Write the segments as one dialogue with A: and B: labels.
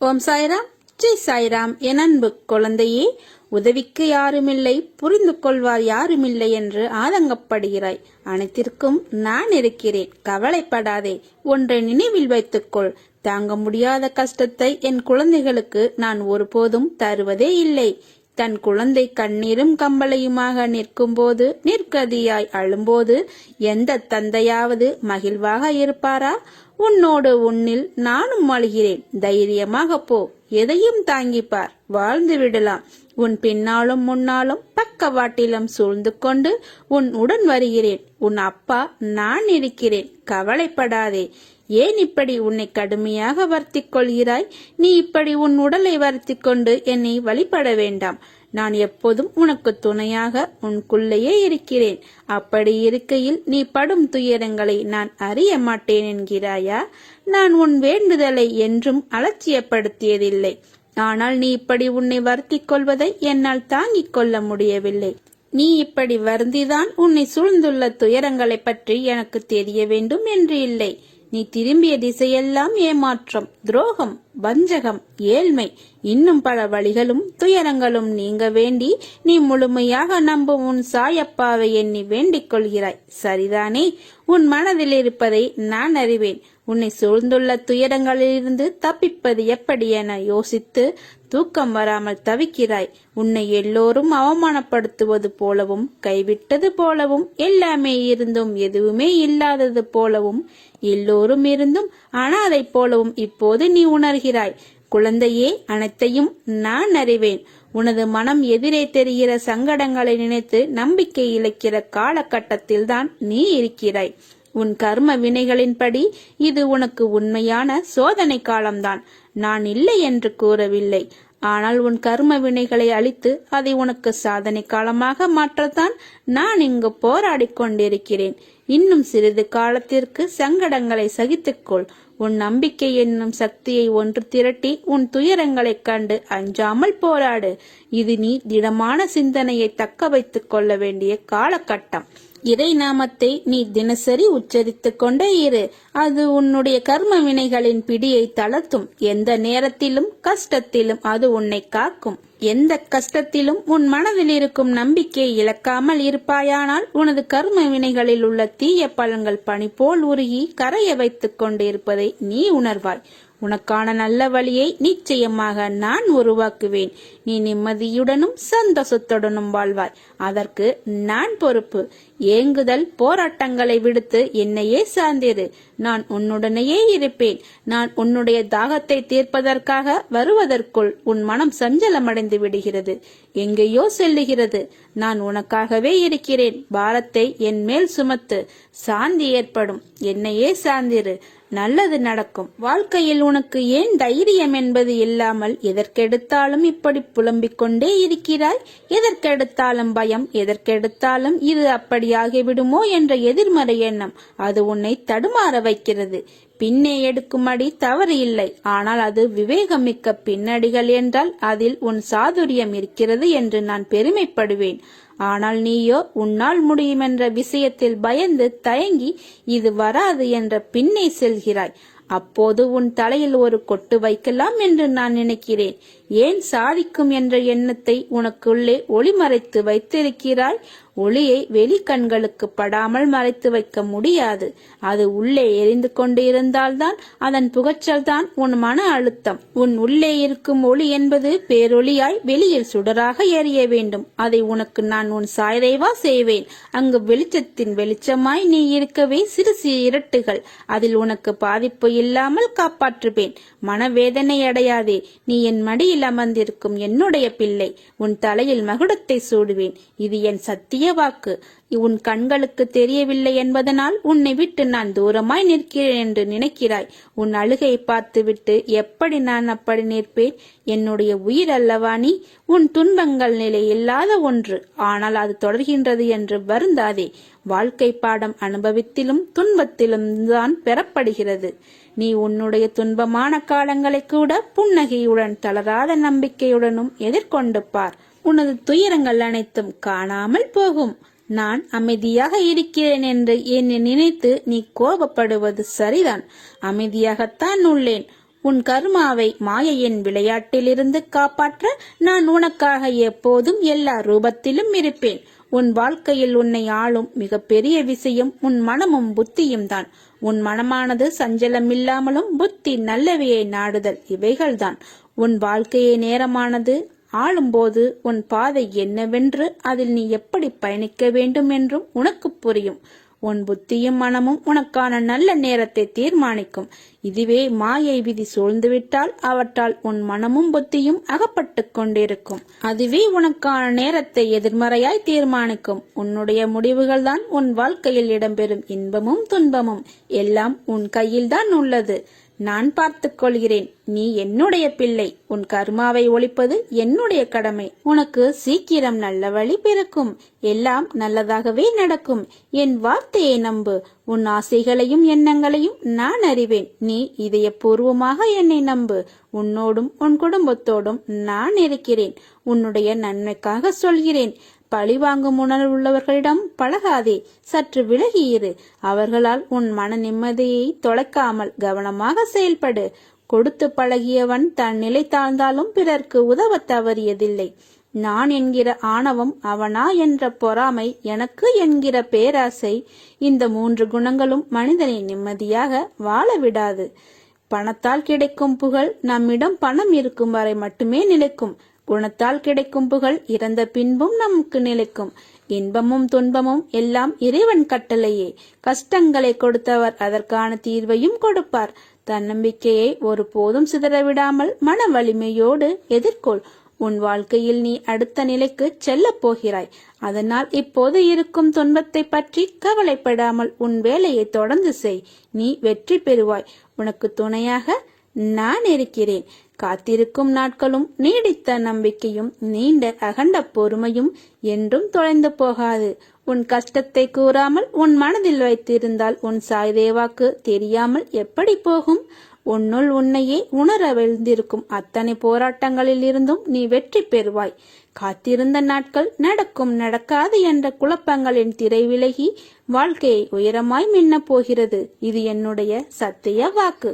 A: ஓம் சாய்ராம். ஜெய் சாய்ராம் என் அன்பு குழந்தையே உதவிக்கு யாருமில்லை புரிந்து கொள்வார் யாருமில்லை என்று ஆதங்கப்படுகிறாய். அனைத்திற்கும் நான் இருக்கிறேன் கவலைப்படாதே ஒன்றை நினைவில் வைத்துக்கொள். தாங்க முடியாத கஷ்டத்தை என் குழந்தைகளுக்கு நான் ஒருபோதும் தருவதே இல்லை. தன் குழந்தை கண்ணீரும் கம்பளையுமாக நிற்கும்போது நிற்கதியாய் அழும்போது எந்த தந்தையாவது மகிழ்வாக இருப்பாரா? உன்னோடு உன்னில் நானும் வாழ்கிறேன் தைரியமாக போ. எதையும் தாங்கிப்பார். வாழ்ந்து விடலாம். உன் பின்னாலும் முன்னாலும் பக்கவாட்டிலும் சூழ்ந்து கொண்டு உன் உடன் வருகிறேன். உன் அப்பா நான் இருக்கிறேன். கவலைப்படாதே. ஏன் இப்படி உன்னை கடுமையாக வருத்திக் கொள்கிறாய் நீ இப்படி உன் உடலை வருத்திக் கொண்டு என்னை வழிபட வேண்டாம். நான் எப்போதும் உனக்கு துணையாக உனக்குள்ளேயே இருக்கிறேன். அப்படி இருக்கையில் நீ படும் துயரங்களை நான் அறிய மாட்டேன் என்கிறாயா? நான் உன் வேண்டுதலை என்றும் அலட்சியப்படுத்தியதில்லை. ஆனால் நீ இப்படி உன்னை வருத்திக் கொள்வதை என்னால் தாங்கிக் கொள்ள முடியவில்லை. நீ இப்படி வருந்திதான் உன்னை சூழ்ந்துள்ள துயரங்களைப் பற்றி எனக்கு தெரிய வேண்டும் என்று இல்லை. நீ திரும்பிய திசையெல்லாம் ஏமாற்றம் துரோகம் வஞ்சகம் ஏழ்மை. இன்னும் பல வழிகளும் துயரங்களும் நீங்க வேண்டி நீ முழுமையாக நம்பும் உன் சாயப்பாவை எண்ணி வேண்டிக் கொள்கிறாய். சரிதானே? உன் மனதில் இருப்பதை நான் அறிவேன். உன்னை சூழ்ந்துள்ள துயரங்களிலிருந்து தப்பிப்பது எப்படி என யோசித்து தூக்கம் வராமல் தவிக்கிறாய். உன்னை எல்லோரும் அவமானப்படுத்துவது போலவும் கைவிட்டது போலவும் எல்லாமே இருந்தும் எதுவுமே இல்லாதது போலவும் எல்லோரும் இருந்தும் அனாதை போலவும் இப்போது நீ உணர்கிறாய். குழந்தையே அனைத்தையும் நான் அறிவேன். உனது மனம் எதிரே தெரிகிற சங்கடங்களை நினைத்து நம்பிக்கை இழக்கிற காலகட்டத்தில்தான் நீ இருக்கிறாய். உன் கர்ம வினைகளின்படி இது உனக்கு உண்மையான சோதனை காலம்தான். நான் இல்லை என்று கூறவில்லை. ஆனால் உன் கர்ம வினைகளை அழித்து அதை உனக்கு சாதனை காலமாக மாற்றத்தான் நான் இங்கு போராடிக் கொண்டிருக்கிறேன். இன்னும் சிறிது காலத்திற்கு சங்கடங்களை சகித்துக்கொள் உன் நம்பிக்கை என்னும் சக்தியை ஒன்று திரட்டி உன் துயரங்களைக் கண்டு அஞ்சாமல் போராடு. இது நீ திடமான சிந்தனையை தக்க வைத்துக் கொள்ள வேண்டிய காலகட்டம். இறை நாமத்தை நீ தினசரி உச்சரித்துக் கொண்டே இரு. அது உன்னுடைய கர்ம வினைகளின் பிடியை தளர்த்தும். எந்த நேரத்திலும் கஷ்டத்திலும் அது உன்னை காக்கும். எந்த கஷ்டத்திலும் உன் மனதில் இருக்கும் நம்பிக்கையை இழக்காமல் இருப்பாயானால் உனது கர்ம வினைகளில் உள்ள தீய பழங்கள் பனி போல் உருகி கரைய வைத்துக் கொண்டிருப்பதை நீ உணர்வாய். உனக்கான நல்ல வழியை நிச்சயமாக நான் உருவாக்குவேன். நீ நிம்மதியுடனும் சந்தோஷத்துடனும் வாழ்வாய். அதற்கு நான் பொறுப்பு. ஏங்குதல் போராட்டங்களை விடுத்து என்னையே சார்ந்திரு. நான் உன்னுடனேயே இருப்பேன். நான் உன்னுடைய தாகத்தை தீர்ப்பதற்காக வருவதற்குள் உன் மனம் சஞ்சலமடைந்து விடுகிறது. எங்கேயோ செல்லுகிறது. நான் உனக்காகவே இருக்கிறேன். பாரத்தை என் மேல் சுமத்து. சாந்தி ஏற்படும். என்னையே சார்ந்திரு. நல்லது நடக்கும். வாழ்க்கையில் உனக்கு ஏன் தைரியம் என்பது இல்லாமல் எதற்கெடுத்தாலும் இப்படி புலம்பிக் கொண்டே இருக்கிறாய்? எதற்கெடுத்தாலும் பயம் எதற்கெடுத்தாலும் இது அப்படியாகிவிடுமோ என்ற எதிர்மறை எண்ணம் அது உன்னை தடுமாற வைக்கிறது. பின்னே எடுக்கும்படி தவறு இல்லை. ஆனால் அது விவேகமிக்க பின்னடிகள் என்றால் அதில் உன் சாதுரியம் இருக்கிறது என்று நான் பெருமைப்படுவேன். ஆனால் நீயோ உன்னால் முடியும் என்ற விஷயத்தில் பயந்து தயங்கி இது வராது என்ற பின்னே செல்கிறாய். அப்போது உன் தலையில் ஒரு கொட்டு வைக்கலாம் என்று நான் நினைக்கிறேன். ஏன் சாதிக்கும் என்ற எண்ணத்தை உனக்குள்ளே ஒளிமறைத்து வைத்திருக்கிறாய்? ஒளியை வெளிக்கண்களுக்கு படாமல் மறைத்து வைக்க முடியாது. அது உள்ளே எரிந்து கொண்டு இருந்தால்தான் அதன் புகச்சல் தான் உன் மன அழுத்தம். உன் உள்ளே இருக்கும் ஒளி என்பது பேரொளியாய் வெளியில் சுடராக எரிய வேண்டும். அதை உனக்கு நான் உன் சாய்றைவா செய்வேன். அங்கு வெளிச்சத்தின் வெளிச்சமாய் நீ இருக்கவே சிறு சிறு இரட்டுகள். அதில் உனக்கு பாதிப்பு இல்லாமல் காப்பாற்றுவேன். மனவேதனை அடையாதே. நீ என் மடியில் அமர்ந்திருக்கும் என்னுடைய பிள்ளை. உன் தலையில் மகுடத்தை சூடுவேன். இது என் சத்திய வாக்கு. உன் கண்களுக்கு தெரியவில்லை என்பதனால் உன்னை விட்டு நான் தூரமாய் நிற்கிறேன் என்று நினைக்கிறாய். உன் அழுகை பார்த்துவிட்டு எப்படி நான் அப்படி நிற்பேன்? என்னுடைய உயிர் அல்லவா நீ? உன் துன்பங்கள் நிலை இல்லாத ஒன்று. ஆனால் அது தொடர்கின்றது என்று வருந்தாதே. வாழ்க்கை பாடம் அனுபவித்திலும் துன்பத்திலும் தான் பெறப்படுகிறது. நீ உன்னுடைய துன்பமான காலங்களை கூட புன்னகையுடன் தளராத நம்பிக்கையுடனும் எதிர்கொண்டு பார். உனது துயரங்கள் அனைத்தும் காணாமல் போகும். நான் அமைதியாக இருக்கிறேன் என்று என்னை நினைத்து நீ கோபப்படுவது சரிதான். அமைதியாகத்தான் உள்ளேன். உன் கர்மாவை மாயையின் விளையாட்டிலிருந்து காப்பாற்ற நான் உனக்காக எப்போதும் எல்லா ரூபத்திலும் இருப்பேன். உன் வாழ்க்கையில் உன்னை ஆளும் மிகப்பெரிய விஷயம் உன் மனமும் புத்தியும் தான். உன் மனமானது சஞ்சலமில்லாமலும் புத்தி நல்லவையை நாடுதல் இவைகள்தான். உன் வாழ்க்கையை நேரமானது ஆளும்போது உன் பாதை என்னவென்று அதில் நீ எப்படி பயணிக்க வேண்டும் என்றும் உனக்கு புரியும். உன் புத்தியும் மனமும் உனக்கான நல்ல நேரத்தை தீர்மானிக்கும். இதுவே மாயை விதி சூழ்ந்துவிட்டால் அவற்றால் உன் மனமும் புத்தியும் அகப்பட்டு கொண்டிருக்கும். அதுவே உனக்கான நேரத்தை எதிர்மறையாய் தீர்மானிக்கும். உன்னுடைய முடிவுகள்தான் உன் வாழ்க்கையில் இடம்பெறும் இன்பமும் துன்பமும். எல்லாம் உன் கையில்தான் உள்ளது. நான் பார்த்துக் கொள்கிறேன். நீ என்னுடைய பிள்ளை. உன் கர்மாவை ஒழிப்பது என்னுடைய கடமை. உனக்கு சீக்கிரம் நல்ல வழி பிறக்கும். எல்லாம் நல்லதாகவே நடக்கும். என் வார்த்தையை நம்பு. உன் ஆசைகளையும் எண்ணங்களையும் நான் அறிவேன். நீ இதயபூர்வமாக என்னை நம்பு. உன்னோடும் உன் குடும்பத்தோடும் நான் இருக்கிறேன். உன்னுடைய நன்மைக்காக சொல்கிறேன். பழிவாங்கும் உணர்வு உள்ளவர்களிடம் பழகாதே சற்று விலகியிரு அவர்களால் உன் மன நிம்மதியை தொலைக்காமல் கவனமாக செயல்படு. கொடுத்து பழகியவன் தன் நிலை தாழ்ந்தாலும் பிறர்க்கு உதவ தவறியதில்லை. நான் என்கிற ஆணவம் அவனா என்ற பொறாமை எனக்கு என்கிற பேராசை இந்த மூன்று குணங்களும் மனிதனை நிம்மதியாக வாழ விடாது. பணத்தால் கிடைக்கும் புகழ் நம்மிடம் பணம் இருக்கும் வரை மட்டுமே நிலைக்கும். குணத்தால் கிடைக்கும் புகழ் இறந்த பின்பும் நமக்கு நிலைக்கும். இன்பமும் துன்பமும் எல்லாம் இறைவன் கட்டளையே. கஷ்டங்களை கொடுத்தவர் அதற்கான தீர்வையும் கொடுப்பார். தன்னம்பிக்கையை ஒருபோதும் சிதறவிடாமல் மன வலிமையோடு எதிர்கொள். உன் வாழ்க்கையில் நீ அடுத்த நிலைக்கு செல்லப் போகிறாய். அதனால் இப்போது இருக்கும் துன்பத்தை பற்றி கவலைப்படாமல் உன் வேலையை தொடர்ந்து செய். நீ வெற்றி பெறுவாய். உனக்கு துணையாக நான் இருக்கிறேன். காத்திருக்கும் நாட்களும் நீடித்த நம்பிக்கையும் நீண்ட அகண்ட பொறுமையும் என்றும் தொலைந்து போகாது. உன் கஷ்டத்தை கூறாமல் உன் மனதில் வைத்திருந்தால் உன் சாய்தேவாக்கு தெரியாமல் எப்படி போகும்? உன்னுள் உன்னையே உணர விழுந்திருக்கும் அத்தனை போராட்டங்களில் இருந்தும் நீ வெற்றி பெறுவாய். காத்திருந்த நாட்கள் நடக்கும் நடக்காது என்ற குழப்பங்களின் திரை விலகி வாழ்க்கையை உயரமாய் மின்னப் போகிறது. இது என்னுடைய சத்திய வாக்கு.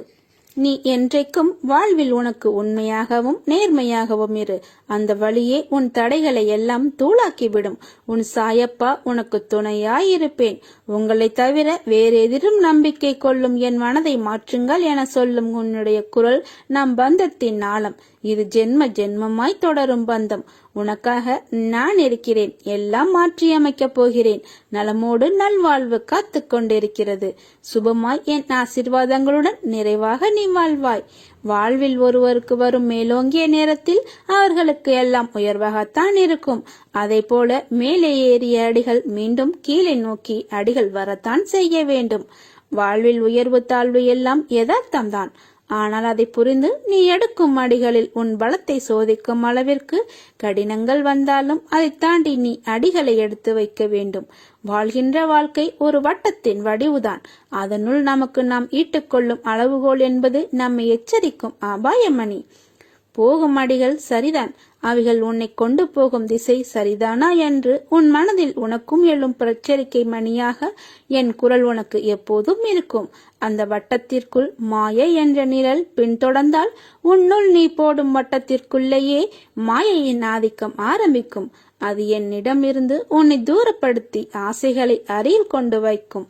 A: நீ என்றைக்கும் வாழ்வில் உனக்கு உண்மையாகவும் நேர்மையாகவும் இரு. அந்த வழியே உன் தடைகளை எல்லாம் தூளாக்கிவிடும். உன் சாயப்பா உனக்கு துணையாயிருப்பேன். உங்களை தவிர வேறெதிரும் நம்பிக்கை கொள்ளும் என் மனதை மாற்றுங்கள் என சொல்லும் உன்னுடைய குரல் நம் பந்தத்தின் ஆழம். இது ஜென்ம ஜென்மமாய் தொடரும் பந்தம். உனக்காக நான் இருக்கிறேன். எல்லாம் மாற்றியமைக்கப் போகிறேன். நலமோடு நல்வாழ்வு காத்து கொண்டிருக்கிறது. சுபமாய் என் ஆசிர்வாதங்களுடன் நிறைவாக நீ வாழ்வாய். வாழ்வில் ஒருவருக்கு வரும் மேலோங்கிய நேரத்தில் அவர்களுக்கு எல்லாம் உயர்வாகத்தான் இருக்கும். அதை போல மேலே ஏறிய அடிகள் மீண்டும் கீழே நோக்கி அடிகள் வரத்தான் செய்ய வேண்டும். வாழ்வில் உயர்வு தாழ்வு எல்லாம் யதார்த்தம்தான். ஆனால் அதை புரிந்து நீ எடுக்கும் அடிகளில் உன் பலத்தை சோதிக்கும் அளவிற்கு கடினங்கள் வந்தாலும் அதை தாண்டி நீ அடிகளை எடுத்து வைக்க வேண்டும். வாழ்கின்ற வாழ்க்கை ஒரு வட்டத்தின் வடிவுதான். அதனுள் நமக்கு நாம் ஈட்டுக்கொள்ளும் அளவுகோல் என்பது நம்மை எச்சரிக்கும் அபாயமணி. போகும் அடிகள் சரிதான். அவைகள் உன்னை கொண்டு போகும் திசை சரிதானா என்று உன் மனதில் உனக்கும் எழும் பிரச்சரிக்கை மணியாக என் குரல் உனக்கு எப்போதும் இருக்கும். அந்த வட்டத்திற்குள் மாயை என்ற நிழல் பின்தொடர்ந்தால் உன்னுள் நீ போடும் வட்டத்திற்குள்ளேயே மாயையின் ஆதிக்கம் ஆரம்பிக்கும். அது என்னிடமிருந்து உன்னை தூரப்படுத்தி ஆசைகளை அருகில் கொண்டு வைக்கும்.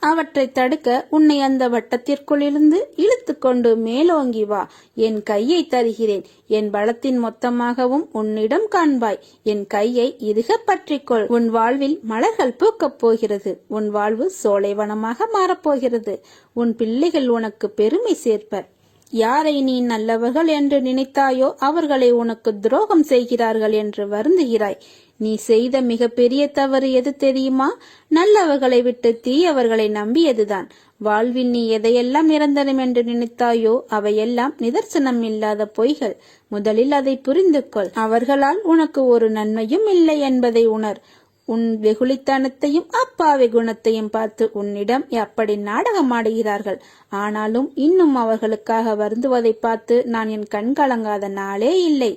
A: அவற்றை தடுக்க உன்னை அந்த வட்டத்திற்குள்ளிருந்து இழுத்து கொண்டு மேலோங்கி வா. என் கையை தருகிறேன். என் பலத்தின் மொத்தமாகவும் உன்னிடம் காண்பாய். என் கையை இறுக பற்றிக்கொள். உன் வாழ்வில் மலர்கள் பூக்கப் போகிறது. உன் வாழ்வு சோலைவனமாக மாறப்போகிறது உன் பிள்ளைகள் உனக்கு பெருமை சேர்ப்பர். யாரை நீ நல்லவர்கள் என்று நினைத்தாயோ அவர்களை உனக்கு துரோகம் செய்கிறார்கள் என்று வருந்துகிறாய். நீ செய்த மிகப்பெரிய தவறு எது தெரியுமா? நல்லவர்களை விட்டு தீயவர்களை நம்பியதுதான். வாழ்வில் நீ எதையெல்லாம் நிரந்தரம் என்று நினைத்தாயோ அவையெல்லாம் நிதர்சனம் இல்லாத பொய்கள். முதலில் அதை புரிந்து கொள் அவர்களால் உனக்கு ஒரு நன்மையும் இல்லை என்பதை உணர். உன் வெகுளித்தனத்தையும் அப்பாவி குணத்தையும் பார்த்து உன்னிடம் அப்படி நாடகமாடுகிறார்கள் ஆனாலும் இன்னும் அவர்களுக்காக வருந்துவதை பார்த்து நான் என் கண் கலங்காத நாளே இல்லை.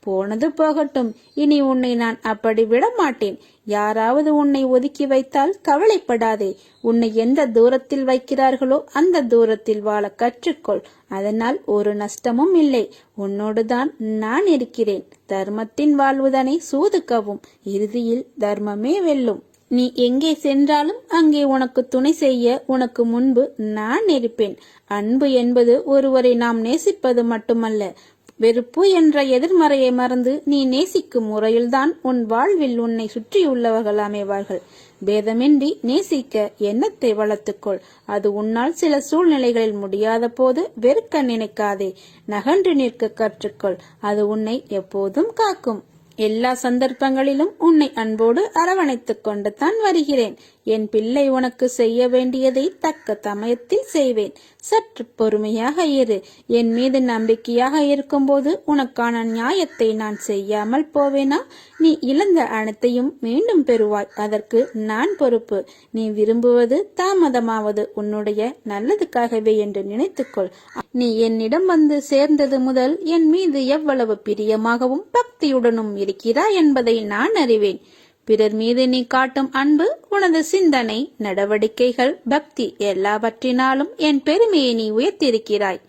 A: போனது போகட்டும். இனி உன்னை நான் அப்படி விட மாட்டேன் யாராவது உன்னை ஒதுக்கி வைத்தால் கவலைப்படாதே. உன்னை எந்த தூரத்தில் வைக்கிறார்களோ அந்த தூரத்தில் வாழ கற்றுக்கொள். அதனால் ஒரு நஷ்டமும் இல்லை. உன்னோடுதான் நான் இருக்கிறேன். தர்மத்தின் வாழ்வுதனை சூதுக்கவும். இறுதியில் தர்மமே வெல்லும். நீ எங்கே சென்றாலும் அங்கே உனக்கு துணை செய்ய உனக்கு முன்பு நான் இருப்பேன். அன்பு என்பது ஒருவரை நாம் நேசிப்பது மட்டுமல்ல. வெறுப்பு என்ற எதிர்மறையை மறந்து நீ நேசிக்கும் முறையில்தான் உன் வாழ்வில் உன்னை சுற்றியுள்ளவர்கள் அமைவார்கள். பேதமின்றி நேசிக்க எண்ணத்தை வளர்த்துக்கொள். அது உன்னால் சில சூழ்நிலைகளில் முடியாத போது வெறுக்க நினைக்காதே. நகன்று நிற்க கற்றுக்கொள். அது உன்னை எப்போதும் காக்கும். எல்லா சந்தர்ப்பங்களிலும் உன்னை அன்போடு அரவணைத்துக் கொண்டு தான் வருகிறேன். என் பிள்ளை உனக்கு செய்ய வேண்டியதை தக்க சமயத்தில் செய்வேன். சற்று பொறுமையாக இரு. என் மீது நம்பிக்கையாக இருக்கும்போது உனக்கான நியாயத்தை நான் செய்யாமல் போவேனா? நீ இழந்த அனைத்தையும் மீண்டும் பெறுவாய். அதற்கு நான் பொறுப்பு. நீ விரும்புவது தாமதமாவது உன்னுடைய நல்லதுக்காகவே என்று நினைத்துக்கொள். நீ என்னிடம் வந்து சேர்ந்தது முதல் என் மீது எவ்வளவு பிரியமாகவும் பக்தியுடனும் இருக்கிறாய் என்பதை நான் அறிவேன். பிறர் மீது நீ காட்டும் அன்பு உனது சிந்தனை நடவடிக்கைகள் பக்தி எல்லாவற்றினாலும் என் பெருமையை நீ உயர்த்திருக்கிறாய்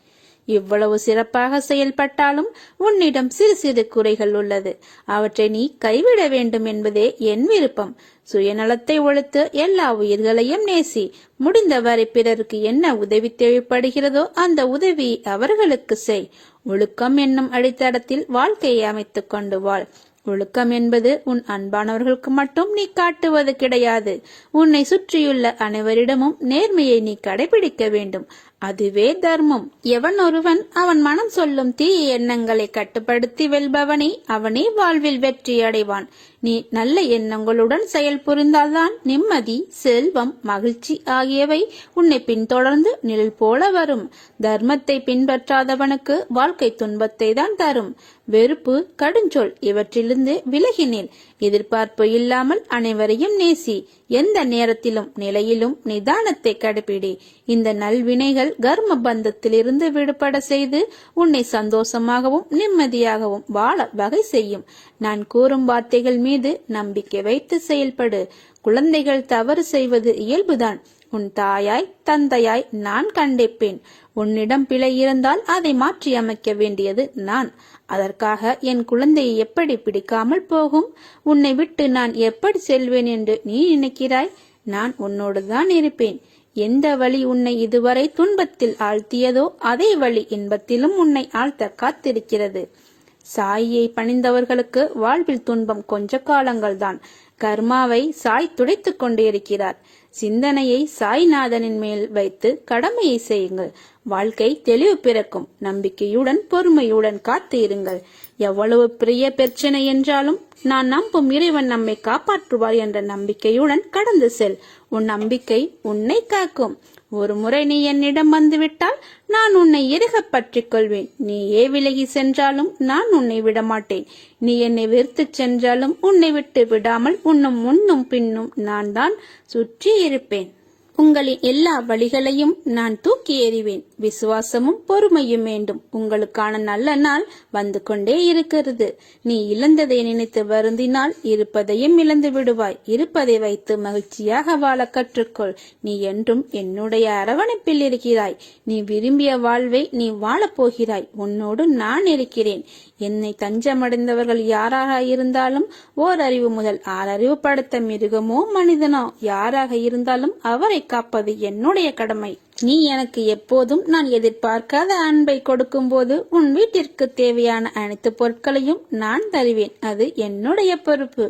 A: இவ்வளவு சிறப்பாக செயல்பட்டாலும் உன்னிடம் சிறு சிறு குறைகள் உள்ளது. அவற்றை நீ கைவிட வேண்டும் என்பதே என் விருப்பம். சுயநலத்தை ஒழித்து எல்லா உயிர்களையும் நேசி முடிந்தவரை பிறருக்கு என்ன உதவி தேவைப்படுகிறதோ அந்த உதவி அவர்களுக்கு செய். ஒழுக்கம் என்னும் அடித்தடத்தில் வாழ்க்கையை அமைத்துக் கொண்டு வாழ். ஒழுக்கம் என்பது உன் அன்பானவர்களுக்கு மட்டும் நீ காட்டுவது கிடையாது. உன்னை சுற்றியுள்ள அனைவரிடமும் நேர்மையை நீ கடைபிடிக்க வேண்டும். அதுவே தர்மம். எவன் ஒருவன் அவன் மனம் சொல்லும் தீய எண்ணங்களை கட்டுப்படுத்தி வெல்பவனே அவனே வாழ்வில் வெற்றி அடைவான். நீ நல்ல எண்ணங்களுடன் செயல் புரிந்தால்தான் நிம்மதி செல்வம் மகிழ்ச்சி ஆகியவை உன்னை பின்தொடர்ந்து நிழல் போல வரும். தர்மத்தை பின்பற்றாதவனுக்கு வாழ்க்கை துன்பத்தை தான் தரும். வெறுப்பு கடுஞ்சொல் இவற்றிலிருந்து விலகினேன் எதிர்பார்ப்பு இல்லாமல் அனைவரையும் நேசி. எந்த நேரத்திலும் நிலையிலும் நிதானத்தை கடைபிடி இந்த நல்வினைகள் கர்ம பந்தத்திலிருந்து விடுபட செய்து உன்னை சந்தோஷமாகவும் நிம்மதியாகவும் வாழ வகை செய்யும். நான் கூறும் வார்த்தைகள் மீது நம்பிக்கை வைத்து செயல்படு. குழந்தைகள் தவறு செய்வது இயல்புதான். உன் தாயாய் தந்தையாய் நான் கண்டிப்பேன். உன்னிடம் பிழை இருந்தால் அதை மாற்றி அமைக்க வேண்டியது நான். அதற்காக என் குழந்தையை எப்படி பிடிக்காமல் போகும்? உன்னை விட்டு நான் எப்படி செல்வேன் என்று நீ நினைக்கிறாய்? நான் உன்னோடு தான் இருப்பேன். எந்த வழி உன்னை இதுவரை துன்பத்தில் ஆழ்த்தியதோ அதே வழி இன்பத்திலும் உன்னை ஆழ்த்த காத்திருக்கிறது. சாயை பணிந்தவர்களுக்கு வாழ்வில் துன்பம் கொஞ்ச காலங்கள்தான். கர்மாவை சாய் துடைத்துக் கொண்டே இருக்கிறார். சிந்தனையை சாய்நாதனின் மேல் வைத்து கடமையை செய்யுங்கள். வாழ்க்கை தெளிவு பிறக்கும். நம்பிக்கையுடன் பொறுமையுடன் காத்து இருங்கள். எவ்வளவு பெரிய பிரச்சனை என்றாலும் நான் நம்பும் இறைவன் நம்மை காப்பாற்றுவார் என்ற நம்பிக்கையுடன் கடந்து செல். உன் நம்பிக்கை உன்னை காக்கும். ஒரு முறை நீ என்னிடம் வந்துவிட்டால் நான் உன்னை இறுக பற்றிக் கொள்வேன் நீ ஏ விலகி சென்றாலும் நான் உன்னை விடமாட்டேன். நீ என்னை வெறுத்து சென்றாலும் உன்னை விட்டு விடாமல் உன்னும் முன்னும் பின்னும் நான் தான் சுற்றி இருப்பேன் உங்களின் எல்லா வழிகளையும் நான் தூக்கி எறிவேன். விசுவாசமும் பொறுமையும் வேண்டும். உங்களுக்கான நல்ல நாள் வந்து கொண்டே இருக்கிறது. நீ இழந்ததை நினைத்து வருந்தினால் இருப்பதையும் இழந்து விடுவாய். இருப்பதை வைத்து மகிழ்ச்சியாக வாழ கற்றுக்கொள். நீ என்றும் என்னுடைய அரவணைப்பில் இருக்கிறாய். நீ விரும்பிய வாழ்வை நீ வாழப்போகிறாய் உன்னோடு நான் இருக்கிறேன். என்னை தஞ்சமடைந்தவர்கள் யாராக இருந்தாலும் ஓர் அறிவு முதல் ஆறறிவு படுத்த மிருகமோ மனிதனோ யாராக இருந்தாலும் அவரை காப்பது என்னுடைய கடமை. நீ எனக்கு எப்போதும் நான் எதிர்பார்க்காத அன்பை கொடுக்கும்போது உன் வீட்டிற்கு தேவையான அனைத்து பொருட்களையும் நான் தருவேன். அது என்னுடைய பொறுப்பு.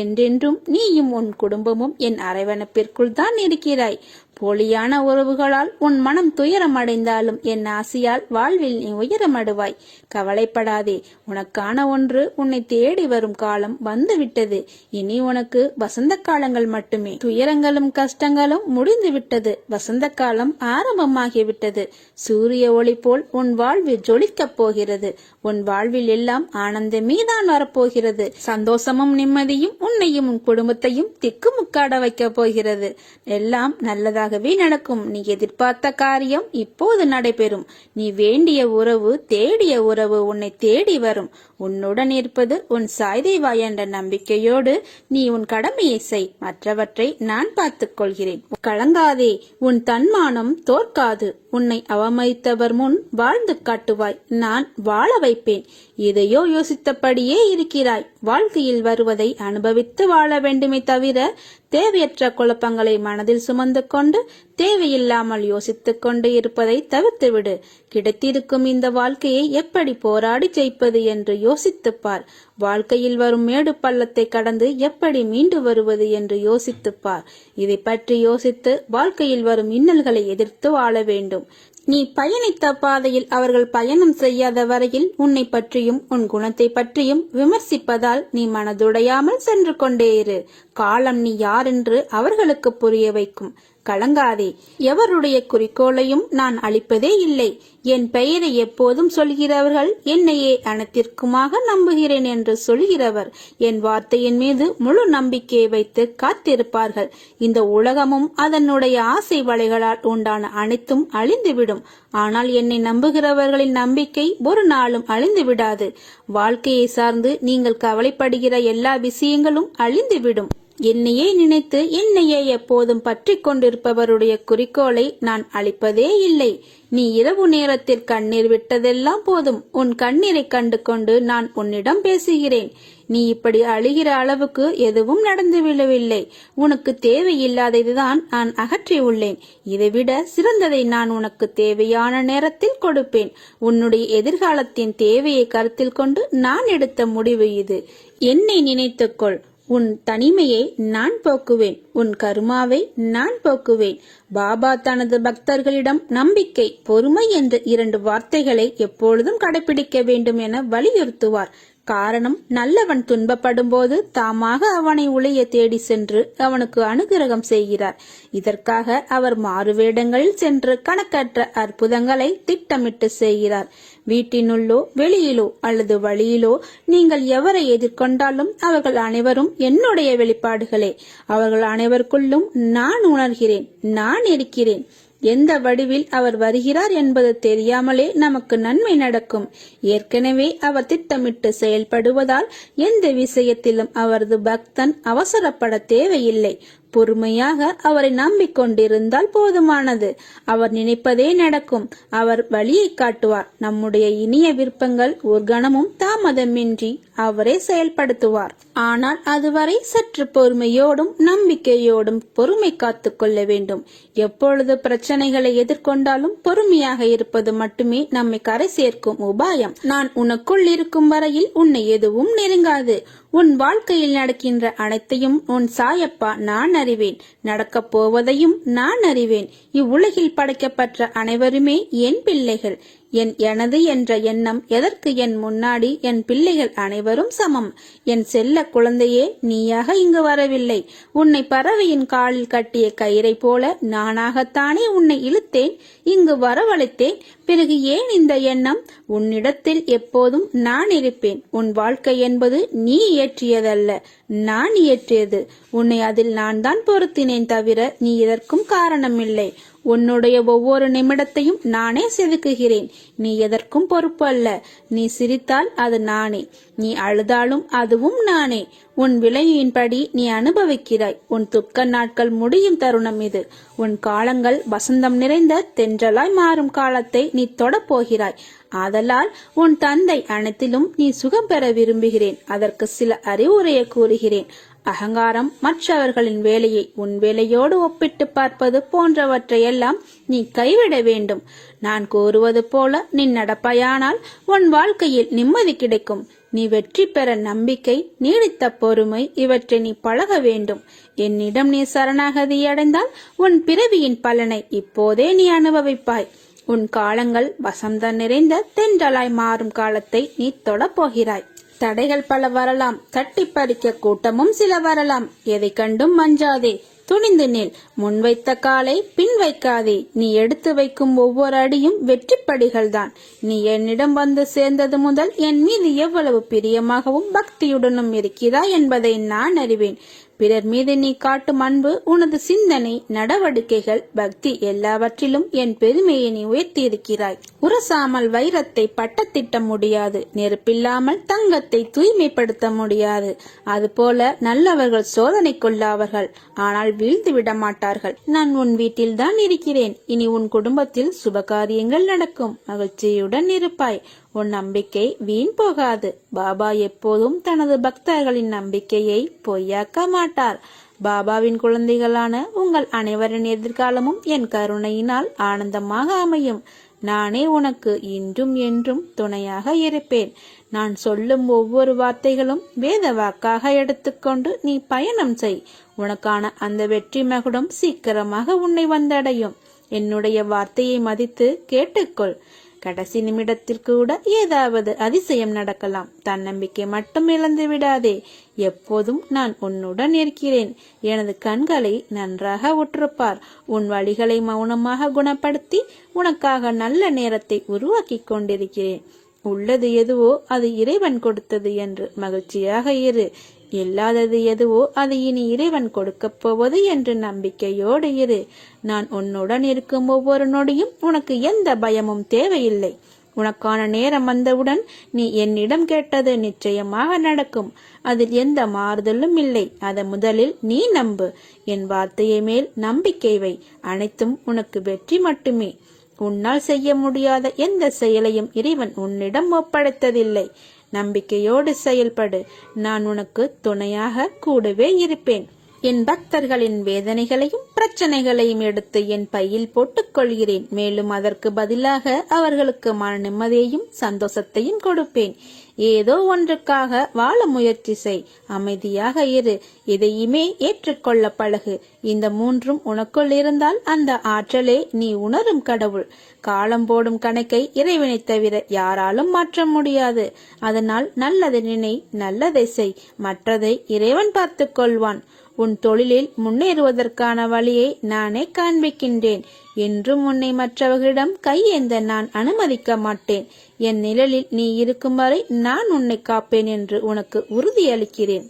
A: என்றென்றும் நீயும் உன் குடும்பமும் என் அரவணைப்பிற்குள் தான் இருக்கிறாய். போலியான உறவுகளால் உன் மனம் துயரமடைந்தாலும் என் ஆசையால் வாழ்வில் நீ உயரமடுவாய். கவலைப்படாதே உனக்கான ஒன்று உன்னை தேடி வரும் காலம் வந்துவிட்டது. இனி உனக்கு வசந்த காலங்கள் மட்டுமே. துயரங்களும் கஷ்டங்களும் முடிந்து விட்டது வசந்த காலம் ஆரம்பமாகிவிட்டது. சூரிய ஒளி போல் உன் வாழ்வு ஜொலிக்கப் போகிறது. உன் வாழ்வில் எல்லாம் ஆனந்தமே தான் வரப்போகிறது. சந்தோஷமும் நிம்மதியும் உன்னையும் உன் குடும்பத்தையும் திக்குமுக்காட வைக்கப் போகிறது. எல்லாம் நல்லதாக நல்லதாகவே நடக்கும். நீ எதிர்பார்த்த காரியம் இப்போது நடைபெறும். நீ வேண்டிய உறவு தேடிய உறவு உன்னை தேடி வரும். உன்னுடன் இருப்பது உன் சாய்தேவா என்ற நம்பிக்கையோடு நீ உன் கடமையை செய். மற்றவற்றை நான் பார்த்துக் கொள்கிறேன். கலங்காதே உன் தன்மானம் தோற்காது. உன்னை அவமதித்தவர் முன் வாழ்ந்து காட்டுவாய். நான் வாழ வைப்பேன். இதையோ யோசித்தபடியே இருக்கிறாய். வாழ்க்கையில் வருவதை அனுபவித்து வாழ வேண்டுமே தவிர தேவையற்ற குழப்பங்களை மனதில் சுமந்து கொண்டு தேவையில்லாமல் யோசித்துக் கொண்டு இருப்பதை தவிர்த்துவிடு. கிடைத்திருக்கும் இந்த வாழ்க்கையை எப்படி போராடி ஜெயிப்பது என்று யோசித்துப்பார் வாழ்க்கையில் வரும் மேடு பள்ளத்தை கடந்து எப்படி மீண்டு வருவது என்று யோசித்துப்பார் இதை பற்றி யோசித்து வாழ்க்கையில் வரும் இன்னல்களை எதிர்த்து வாழ வேண்டும். நீ பயணித்த பாதையில் அவர்கள் பயணம் செய்யாத வரையில் உன்னை பற்றியும் உன் குணத்தை பற்றியும் விமர்சிப்பதால் நீ மனதுடையாமல் சென்று கொண்டே இரு. காலம் நீ யாரென்று அவர்களுக்கு புரிய வைக்கும். கலங்காதே. எவருடைய குறிக்கோளையும் நான் அளிப்பதே இல்லை. என் பெயரை எப்போதும் சொல்கிறவர்கள் என்னையே அனைத்திற்குமாக நம்புகிறேன் என்று சொல்கிறவர். என் வார்த்தையின் மீது முழு நம்பிக்கையை வைத்து காத்திருப்பார்கள். இந்த உலகமும் அதனுடைய ஆசை வலைகளால் உண்டான அனைத்தும் அழிந்துவிடும். ஆனால் என்னை நம்புகிறவர்களின் நம்பிக்கை ஒரு நாளும் அழிந்து விடாது வாழ்க்கையை சார்ந்து நீங்கள் கவலைப்படுகிற எல்லா விஷயங்களும் அழிந்துவிடும். என்னையே நினைத்து என்னையே எப்போதும் பற்றி கொண்டிருப்பவருடைய குறிக்கோளை நான் அளிப்பதே இல்லை. நீ இரவு நேரத்தில் கண்ணீர் விட்டதெல்லாம் போதும். உன் கண்ணீரை கண்டு கொண்டு நான் உன்னிடம் பேசுகிறேன். நீ இப்படி அழுகிற அளவுக்கு எதுவும் நடந்து விழவில்லை. உனக்கு தேவையில்லாததுதான் நான் அகற்றியுள்ளேன் இதைவிட சிறந்ததை நான் உனக்கு தேவையான நேரத்தில் கொடுப்பேன். உன்னுடைய எதிர்காலத்தின் தேவையை கருத்தில் கொண்டு நான் எடுத்த முடிவு இது. என்னை நினைத்துக்கொள். உன் தனிமையை நான் போக்குவேன். உன் கருமாவை நான் போக்குவேன். பாபா தனது பக்தர்களிடம் நம்பிக்கை பொறுமை என்ற இரண்டு வார்த்தைகளை எப்பொழுதும் கடைபிடிக்க வேண்டும் என வலியுறுத்துவார். காரணம் நல்லவன் துன்பப்படும் போது தாமாக அவனை உளைய தேடி சென்று அவனுக்கு அனுகிரகம் செய்கிறார். இதற்காக அவர் மாறுவேடங்களில் சென்று கணக்கற்ற அற்புதங்களை திட்டமிட்டு செய்கிறார். வீட்டினுள்ளோ வெளியிலோ அல்லது வழியிலோ நீங்கள் எவரை எதிர்கொண்டாலும் அவர்கள் அனைவரும் என்னுடைய வெளிப்பாடுகளே. அவர்கள் அனைவருக்குள்ளும் நான் உணர்கிறேன் நான் இருக்கிறேன். எந்த வடிவில் அவர் வருகிறார் என்பது தெரியாமலே நமக்கு நன்மை நடக்கும். ஏற்கனவே அவர் திட்டமிட்டு செயல்படுவதால் எந்த விஷயத்திலும் அவரது பக்தன் அவசரப்பட தேவையில்லை. பொறுமையாக அவரை நம்பிக்கொண்டிருந்தால் போதுமானது. அவர் நினைப்பதே நடக்கும். அவர் வழியை காட்டுவார். நம்முடைய இனிய விருப்பங்கள் ஒரு கணமும் தாமதமின்றி அவரே செயல்படுத்துவார். ஆனால் அதுவரை சற்று பொறுமையோடும் நம்பிக்கையோடும் பொறுமை காத்து கொள்ள வேண்டும். எப்பொழுது பிரச்சனைகளை எதிர்கொண்டாலும் பொறுமையாக இருப்பது மட்டுமே நம்மை கரை சேர்க்கும் உபாயம். நான் உனக்குள் இருக்கும் வரையில் உன்னை எதுவும் நெருங்காது. உன் வாழ்க்கையில் நடக்கின்ற அனைத்தையும் உன் சாயப்பா நான் அறிவேன். நடக்கப் போவதையும் நான் அறிவேன். இவ்வுலகில் படைக்கப்பட்ட அனைவருமே என் பிள்ளைகள். என் எனது என்ற எண்ணம் எதற்கு என் முன்னாடி என் பிள்ளைகள் அனைவரும் சமம்? என் செல்ல குழந்தையே நீயாக இங்கு வரவில்லை. உன்னை பறவையின் காலில் கட்டிய கயிறை போல நானாகத்தானே உன்னை இழுத்தேன் இங்கு வரவழைத்தேன். பிறகு ஏன் இந்த எண்ணம்? உன்னிடத்தில் எப்போதும் நான் இருப்பேன். உன் வாழ்க்கை என்பது நீ இயற்றியதல்ல நான் இயற்றியது. உன்னை அதில் நான் தான் பொருத்தினேன் தவிர நீ இதற்கும் காரணமில்லை. உன்னுடைய ஒவ்வொரு நிமிடத்தையும் நானே செதுக்குகிறேன். நீ எதற்கும் பொறுப்பு அல்ல. நீ சிரித்தால் அது நானே. நீ அழுதாலும் அதுவும் நானே. உன் விளையின்படி நீ அனுபவிக்கிறாய். உன் துக்க நாட்கள் முடியும் தருணம் இது. உன் காலங்கள் வசந்தம் நிறைந்த தென்றலாய் மாறும் காலத்தை நீ தொடப்போகிறாய் ஆதலால் உன் தந்தை அனைத்திலும் நீ சுகம் பெற விரும்புகிறேன். அதற்கு சில அறிவுரையை கூறுகிறேன். அகங்காரம் மற்றவர்களின் வேலையை உன் வேலையோடு ஒப்பிட்டு பார்ப்பது போன்றவற்றையெல்லாம் நீ கைவிட வேண்டும். நான் கூறுவது போல நீ நடப்பாயானால் உன் வாழ்க்கையில் நிம்மதி கிடைக்கும். நீ வெற்றி பெற நம்பிக்கை நீடித்த பொறுமை இவற்றை நீ பழக வேண்டும். என்னிடம் நீ சரணாகதி அடைந்தால் உன் பிறவியின் பலனை இப்போதே நீ அனுபவிப்பாய். உன் காலங்கள் வசந்த நிறைந்த தென்றலாய் மாறும் காலத்தை நீ தொடப்போகிறாய். தடைகள் பல வரலாம். தட்டி பறிக்க கூட்டமும் சில வரலாம். எதை கண்டும் மஞ்சாதே. துணிந்து நில். முன்வைத்த காலை பின் வைக்காதே. நீ எடுத்து வைக்கும் ஒவ்வொரு அடியும் வெற்றி தான். நீ என்னிடம் வந்து சேர்ந்தது முதல் என் மீது எவ்வளவு பிரியமாகவும் பக்தியுடனும் இருக்கிறாய் என்பதை நான் அறிவேன். பிறர் மீது நீ காட்டும் அன்பு உனது சிந்தனை நடவடிக்கைகள் பக்தி எல்லாவற்றிலும் என் பெருமையை நீ உயர்த்தியிருக்கிறாய். உரசாமல் வைரத்தை பட்டத்திட்ட முடியாது நெருப்பில்லாமல் தங்கத்தை தூய்மைப்படுத்த முடியாது. அதுபோல நல்லவர்கள் சோதனைக்குள்ளாவர்கள் ஆனால் வீழ்ந்து விட மாட்டார்கள். நான் உன் வீட்டில்தான் இருக்கிறேன் இனி உன் குடும்பத்தில் சுபகாரியங்கள் நடக்கும். மகிழ்ச்சியுடன் இருப்பாய். உன் நம்பிக்கை வீண் போகாது. பாபா எப்போதும் தனது பக்தர்களின் நம்பிக்கையை பொய்யாக்க மாட்டார். பாபாவின் குழந்தைகளான உங்கள் அனைவரின் எதிர்காலமும் என் கருணையினால் ஆனந்தமாக அமையும். நானே உனக்கு இன்றும் என்றும் துணையாக இருப்பேன். நான் சொல்லும் ஒவ்வொரு வார்த்தைகளும் வேத வாக்காக எடுத்துக்கொண்டு நீ பயணம் செய். உனக்கான அந்த வெற்றி மகுடம் சீக்கிரமாக உன்னை வந்தடையும். என்னுடைய வார்த்தையை மதித்து கேட்டுக்கொள். கடைசி நிமிடத்தில் கூட ஏதாவது அதிசயம் நடக்கலாம். தன்னம்பிக்கை மட்டும் இழந்து விடாதே. எப்போதும் நான் உன்னுடன் இருக்கிறேன். எனது கண்களை நன்றாக உற்றுப்பார் உன் வழிகளை மௌனமாக குணப்படுத்தி உனக்காக நல்ல நேரத்தை உருவாக்கி கொண்டிருக்கிறேன். உள்ளது எதுவோ அது இறைவன் கொடுத்தது என்று மகிழ்ச்சியாக இரு. இல்லாதது எதுவோ அது இனி இறைவன் கொடுக்கப் போவது என்று நம்பிக்கையோடு இரு. நான் உன்னுடன் இருக்கும் ஒவ்வொரு நொடியும் உனக்கு எந்த பயமும் தேவையில்லை. உனக்கான நேரம் வந்தவுடன் நீ என்னிடம் கேட்டது நிச்சயமாக நடக்கும். அதில் எந்த மாறுதலும் இல்லை. அதை முதலில் நீ நம்பு. என் வார்த்தையை மேல் நம்பிக்கை வை. அனைத்தும் உனக்கு வெற்றி மட்டுமே. உன்னால் செய்ய முடியாத எந்த செயலையும் இறைவன் உன்னிடம் ஒப்படைத்ததில்லை. நம்பிக்கையோடு செயல்படு. நான் உனக்கு துணையாக கூடவே இருப்பேன். என் பக்தர்களின் வேதனைகளையும் பிரச்சனைகளையும் எடுத்து என் பையில் போட்டுக் கொள்கிறேன். மேலும் அதற்கு பதிலாக அவர்களுக்கு மன நிம்மதியையும் சந்தோஷத்தையும் கொடுப்பேன். ஏதோ ஒன்றுக்காக வாழ முயற்சி செய். அமைதியாக இரு. இதையுமே ஏற்றுக்கொள்ள பழகு இந்த மூன்றும் உனக்குள் இருந்தால் அந்த ஆற்றலே நீ உணரும் கடவுள். காலம் போடும் கணக்கை இறைவனை தவிர யாராலும் மாற்ற முடியாது. அதனால் நல்லதை நினை நல்லதை செய் மற்றதை இறைவன் பார்த்து கொள்வான். உன் தொழிலில் முன்னேறுவதற்கான வழியை நானே காண்பிக்கின்றேன். என்றும் உன்னை மற்றவர்களிடம் கையேந்த நான் அனுமதிக்க மாட்டேன். என் நிழலில் நீ இருக்கும் வரை நான் உன்னை காப்பேன் என்று உனக்கு உறுதியளிக்கிறேன்.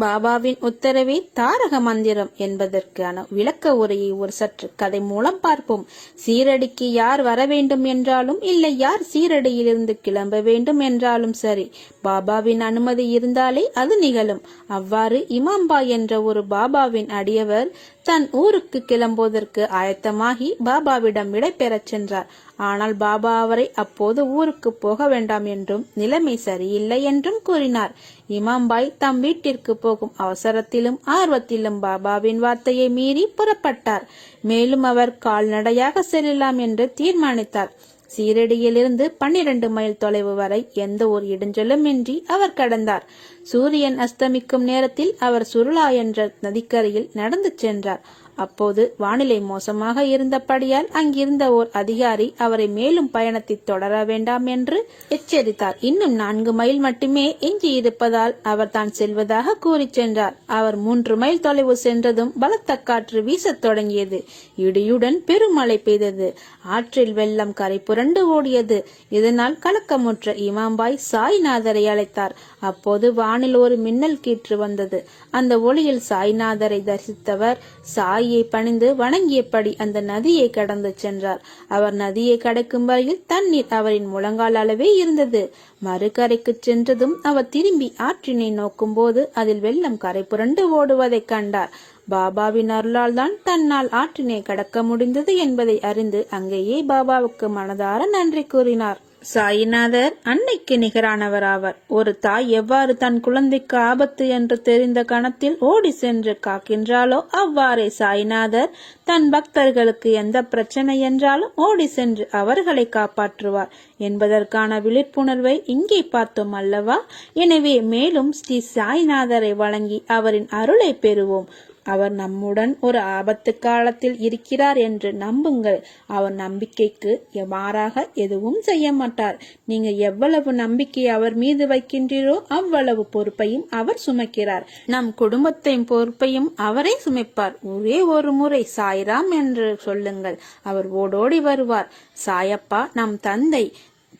A: பாபாவின் உத்தரவே தாரக மந்திரம் என்பதற்கான விளக்க உரையை ஒரு சற்று கதை மூலம் பார்ப்போம். சீரடிக்கு யார் வர வேண்டும் என்றாலும் இல்லை யார் சீரடியிலிருந்து கிளம்ப வேண்டும் என்றாலும் சரி பாபாவின் அனுமதி இருந்தாலே அது நிகழும். அவ்வாறு இமாம்பா என்ற ஒரு பாபாவின் அடியவர் தன் ஊருக்கு கிளம்புவதற்கு ஆயத்தமாகி பாபாவிடம் விடைபெறச் சென்றார். ஆனால் பாபா அவரை அப்போது ஊருக்கு போக வேண்டாம் என்றும் நிலைமை சரியில்லை என்றும் கூறினார். இமாம்பாய் தம் வீட்டிற்கு போகும் அவசரத்திலும் ஆர்வத்திலும் பாபாவின் வார்த்தையை மீறி புறப்பட்டார். மேலும் அவர் கால்நடையாக செல்லலாம் என்று தீர்மானித்தார். சீரடியிலிருந்து பன்னிரண்டு மைல் தொலைவு வரை எந்த ஒரு இடைஞ்சலுமின்றி அவர் கடந்தார். சூரியன் அஸ்தமிக்கும் நேரத்தில் அவர் சுருளா என்ற நதிக்கரையில் நடந்து சென்றார். அப்போது வானிலை மோசமாக இருந்தபடியால் அங்கிருந்த ஓர் அதிகாரி அவரை மேலும் பயணத்தை தொடர வேண்டாம் என்று எச்சரித்தார். இன்னும் நான்கு மைல் மட்டுமே எஞ்சி இருப்பதால் அவர் தான் செல்வதாக கூறிச் சென்றார். அவர் மூன்று மைல் தொலைவு சென்றதும் பலத்த காற்று வீசத் தொடங்கியது. இடியுடன் பெருமழை பெய்தது. ஆற்றில் வெள்ளம் கரை புரண்டு ஓடியது. இதனால் கலக்கமுற்ற இமாம்பாய் சாய்நாதரை அழைத்தார். அப்போது வானில் ஒரு மின்னல் கீற்று வந்தது. அந்த ஒளியில் சாய்நாதரை தரிசித்தவர் சாய் பணிந்து வணங்கியபடி அந்த நதியை கடந்து சென்றார். அவர் நதியை கடக்கும் வரையில் தண்ணீர் அவரின் முழங்கால் அளவே இருந்தது. மறுகரைக்கு சென்றதும் அவர் திரும்பி ஆற்றினை நோக்கும் போது அதில் வெள்ளம் கரை புரண்டு ஓடுவதைக் கண்டார். பாபாவின் அருளால் தான் தன்னால் ஆற்றினை கடக்க முடிந்தது என்பதை அறிந்து அங்கேயே பாபாவுக்கு மனதார நன்றி கூறினார். சாயிநாதர் அன்னைக்கு நிகரானவர் ஆவர் ஒரு தாய் எவ்வாறு தன் குழந்தைக்கு ஆபத்து என்று தெரிந்த கணத்தில் ஓடி சென்று காக்கின்றாளோ அவ்வாறே சாய்நாதர் தன் பக்தர்களுக்கு எந்த பிரச்சனை என்றாலும் ஓடி சென்று அவர்களை காப்பாற்றுவார் என்பதற்கான விழிப்புணர்வை இங்கே பார்த்தோம் அல்லவா? எனவே மேலும் ஸ்ரீ சாய்நாதரை வழங்கி அவரின் அருளை பெறுவோம். அவர் நம்முடன் ஒரு ஆபத்து காலத்தில் இருக்கிறார் என்று நம்புங்கள். அவர் நம்பிக்கைக்கு மாறாக எதுவும் செய்ய மாட்டார். நீங்க எவ்வளவு நம்பிக்கை அவர் மீது வைக்கின்றீரோ அவ்வளவு பொறுப்பையும் அவர் சுமக்கிறார். நம் குடும்பத்தையும் பொறுப்பையும் அவரே சுமைப்பார். ஒரே ஒரு முறை சாய்ராம் என்று சொல்லுங்கள். அவர் ஓடோடி வருவார். சாயப்பா நம் தந்தை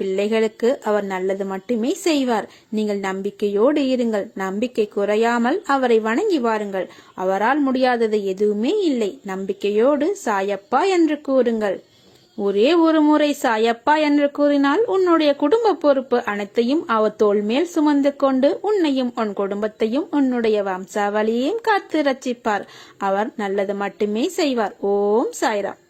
A: பிள்ளைகளுக்கு அவர் நல்லது மட்டுமே செய்வார். நீங்கள் நம்பிக்கையோடு இருங்கள். நம்பிக்கை குறையாமல் அவரை வணங்கி வாருங்கள். அவரால் முடியாதது எதுவுமே இல்லை. நம்பிக்கையோடு சாயப்பா என்று கூறுங்கள். ஒரே ஒரு முறை சாயப்பா என்று கூறினால் உன்னுடைய குடும்ப பொறுப்பு அனைத்தையும் அவர் தோல் மேல் சுமந்து கொண்டு உன்னையும் உன் குடும்பத்தையும் உன்னுடைய வம்சாவளியையும் காத்து ரட்சிப்பார். அவர் நல்லது மட்டுமே செய்வார். ஓம் சாய்ராம்.